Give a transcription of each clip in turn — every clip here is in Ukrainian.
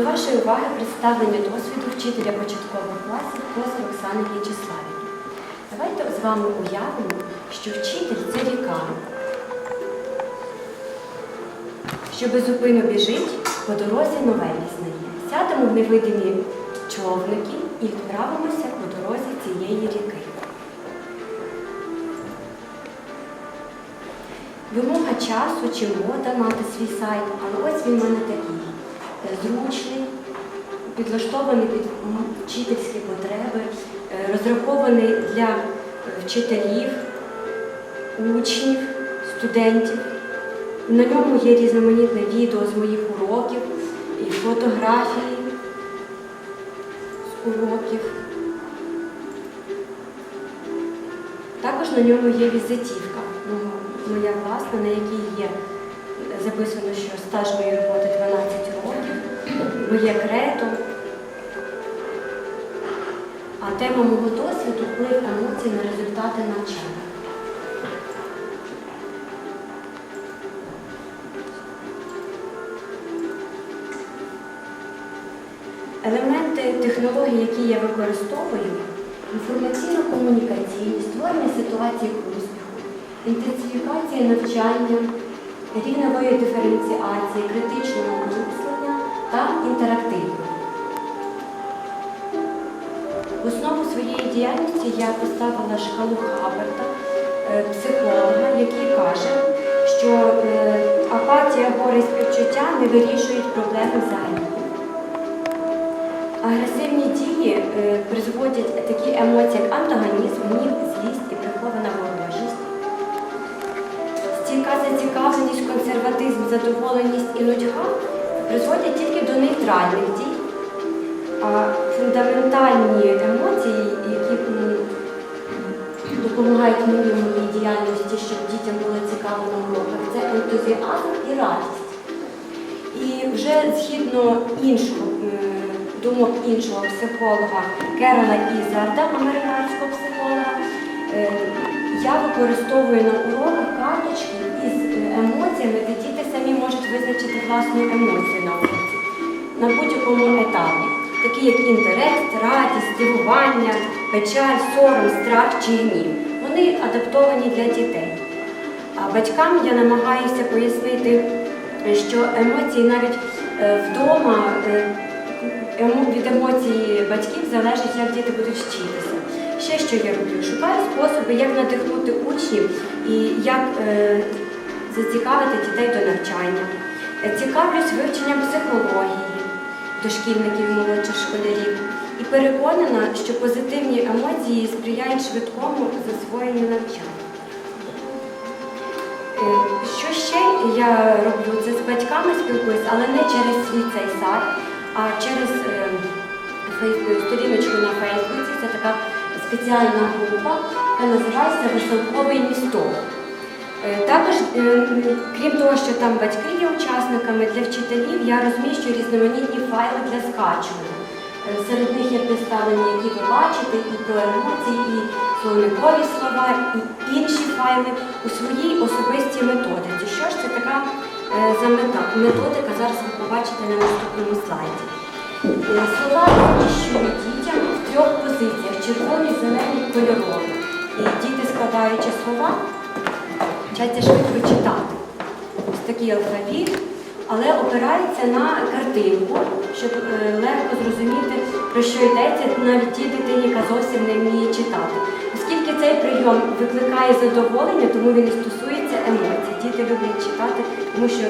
уваги представлення досвіду вчителя початкових класів Кози Оксани В'ячеславівни. Давайте з вами уявимо, що вчитель це ріка, що безупинно біжить, по дорозі нове пізнає. Сядемо в невидимі човники і відправимося по дорозі цієї ріки. Вимога часу чи мода мати свій сайт, але ось він в мене такий зручний, підлаштований під вчительські потреби, е, розрахований для вчителів, учнів, студентів. На ньому є різноманітне відео з моїх уроків і фотографії з уроків. Також на ньому є візитівка, моя власна, на якій є записано, що стаж моєї роботи 12 років, моє крето. А тема мого досвіду вплив емоцій на результати навчання. Елементи технологій, які я використовую, інформаційно-комунікаційні, створення ситуації успіху, інтенсифікація навчання, рівневої диференціації, критичного мислення та інтерактивного. В основу своєї діяльності я поставила шкалу Хаберта, е, психолога, який каже, що е, апатія, горе і співчуття не вирішують проблеми взагалі. Агресивні дії е, призводять такі емоції, як антагонізм, гнів, злість і прихована ворожість. Стійка зацікавленість, консерватизм, задоволеність і нудьга призводять тільки до нейтральних дій, а фундаментальні емоції, які допомагають мені діяльності, щоб дітям було цікаво на уроках, це ентузіазм і радість. І вже згідно іншого думок іншого психолога Керола Ізарда, американського психолога, е, я використовую на уроках карточки із е, емоціями, де діти самі можуть визначити власну емоцію на уроці на будь-якому етапі, такі як інтерес, радість, здивування, печаль, сором, страх чи гнів. Вони адаптовані для дітей. А батькам я намагаюся пояснити, що емоції навіть е, вдома е, від емоцій батьків залежить, як діти будуть вчитися. Ще що я роблю? Шукаю способи, як надихнути учнів і як е, зацікавити дітей до навчання. Е, Цікавлюсь вивченням психології дошкільників молодших школярів і переконана, що позитивні емоції сприяють швидкому засвоєнню навчання. Е, Що ще я роблю? Це з батьками спілкуюсь, але не через свій цей сайт, а через е, сторіночку на Фейсбуці. Це така спеціальна група, яка називається Веселковий місток. Е, Також, е, крім того, що там батьки є учасниками для вчителів, я розміщую різноманітні файли для скачування. Е, Серед них є представлені, які ви бачите, і про емоції, і словникові слова, і інші файли у своїй особистій методиці. Що ж це така за методика? Зараз ви побачите на наступному слайді. Слова розміщую дітям в трьох позиціях червоні, зелені, кольорові. І діти, складаючи слова, вчаться швидко читати. Ось такий алфавіт, але опирається на картинку, щоб е, легко зрозуміти, про що йдеться навіть тій дитині, яка зовсім не вміє читати. Оскільки цей прийом викликає задоволення, тому він і стосується емоцій. Діти люблять читати, тому що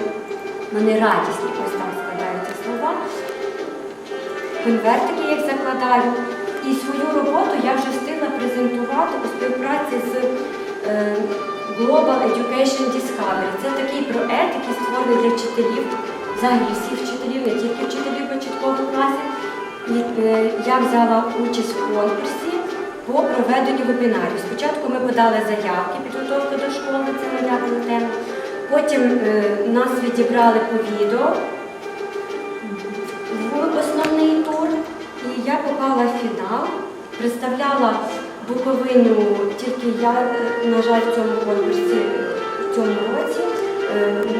вони радісні, ось так складаються слова. Конвертики їх закладаю. І свою роботу я вже встигла презентувати у співпраці з е, Global Education Discovery. Це такий проект, який створений для вчителів, взагалі всіх вчителів, не тільки вчителів початкових класів. Е, я взяла участь в конкурсі по проведенню вебінарів. Спочатку ми подали заявки, підготовка до школи, це моя тема. Потім е, нас відібрали по відео я попала в фінал, представляла Буковину тільки я, е, на жаль, в цьому конкурсі в цьому році.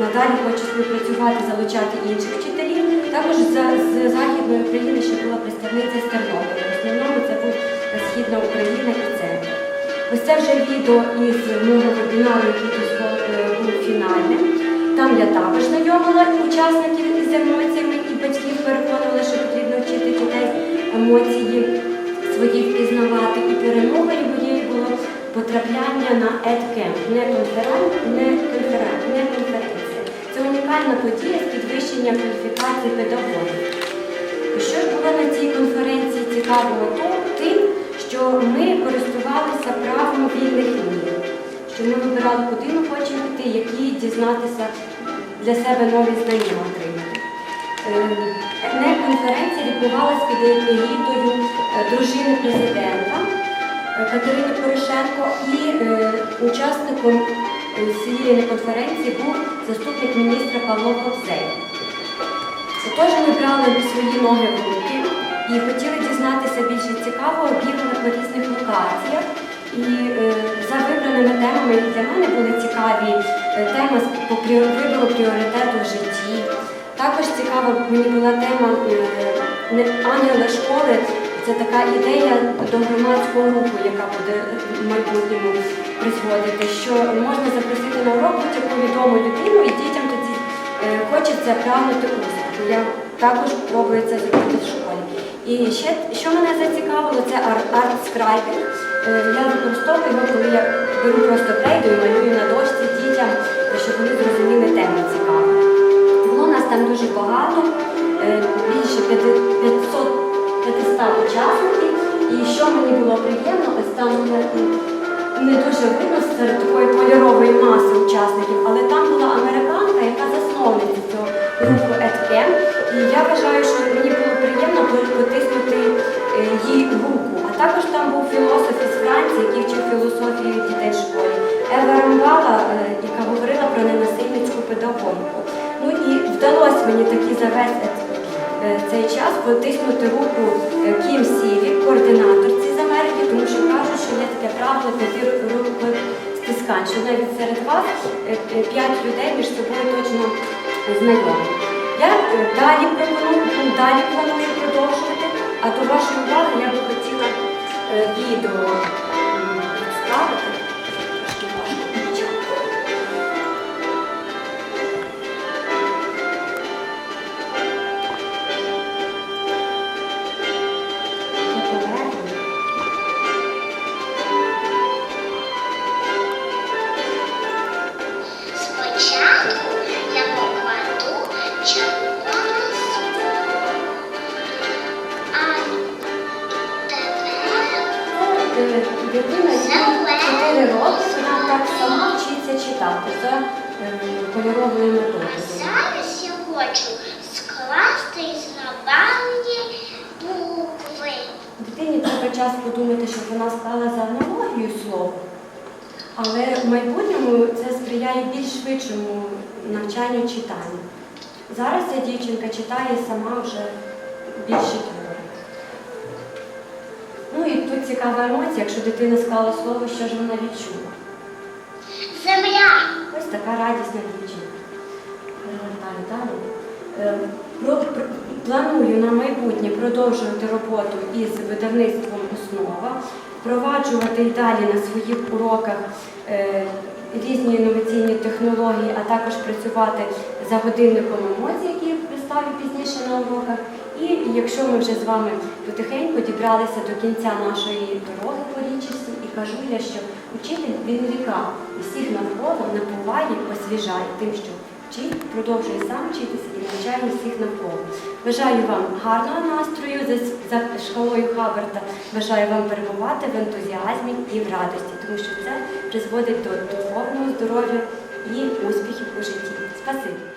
надалі хоче співпрацювати, залучати інших вчителів. Також з Західної України ще була представниця з Тернополя. В основному це був Східна Україна і центр. Ось це вже відео із мого вебінару, який е, був фінальним. Там я також знайомила учасників із емоціями і батьків переконувала, що емоції свої впізнавати. І перемогою моєю було потрапляння на EdCamp, не конференція, не конференція, не конференція. Це унікальна подія з підвищення кваліфікації педагогів. Що ж було на цій конференції цікавого тим, що ми користувалися правом вільних мір, що ми вибирали, куди ми хочемо йти, які дізнатися для себе нові знання отримати. Конференція відбувалася під егідою е, дружини президента е, Катерини Порошенко і е, учасником цієї конференції був заступник міністра Павло Ковзей. Отож ми брали свої ноги в руки і хотіли дізнатися більше цікавого, бігали по різних локаціях. І е, за вибраними темами для мене були цікаві тема з- по вибору пріоритету в житті. Також цікава мені була тема е, ангели школи. Це така ідея до громадського руху, яка буде в майбутньому призводити, що можна запросити на урок будь-яку відому людину і дітям тоді е, хочеться прагнути успіху. Я також пробую це зробити в школі. І ще, що мене зацікавило, це арт-скрайбінг. Е, Я використовую його, коли я беру просто крейду і малюю на дошці дітям, щоб вони зрозуміли тему дуже багато, е, більше 500, 500 учасників. І що мені було приємно, ось там не дуже видно серед такої кольорової маси учасників, але там була американка, яка засновниця цього руху EdCamp. І я вважаю, що мені було приємно потиснути е, їй руку. А також там був філософ із Франції, який вчив філософію дітей в школі. Ева Рамбала, е, яка говорила про ненасильницьку педагогіку. Ну і вдалося мені таки за весь е, цей час потиснути руку е, Кім Сіві, координаторці з Америки, тому що кажуть, що є таке правило п'яти рук стискань, що навіть серед вас е, п'ять людей між собою точно знайомі. Я далі пропоную, далі планую продовжувати, а до вашої уваги я би хотіла відео представити. Е, кольоровою а зараз я хочу скласти зграбовані букви. Дитині треба час подумати, щоб вона склала за аналогію слово, але в майбутньому це сприяє більш швидшому навчанню читанню. Зараз ця дівчинка читає сама вже більше творів. Ну і тут цікава емоція, якщо дитина склала слово, що ж вона відчула. Така радісна дівчинка. Е, про- Планую на майбутнє продовжувати роботу із видавництвом основа, впроваджувати й далі на своїх уроках е, різні інноваційні технології, а також працювати за годинником емоцій, які я представлю пізніше на уроках. І якщо ми вже з вами потихеньку дібралися до кінця нашої дороги по річці, і кажу я, що учитель він ріка і всіх навколо напуває, освіжає тим, що вчить, продовжує сам вчитися і навчає всіх навколо. Бажаю вам гарного настрою за, за шкалою Хаберта. Бажаю вам перебувати в ентузіазмі і в радості, тому що це призводить до духовного здоров'я і успіхів у житті. Спасибі.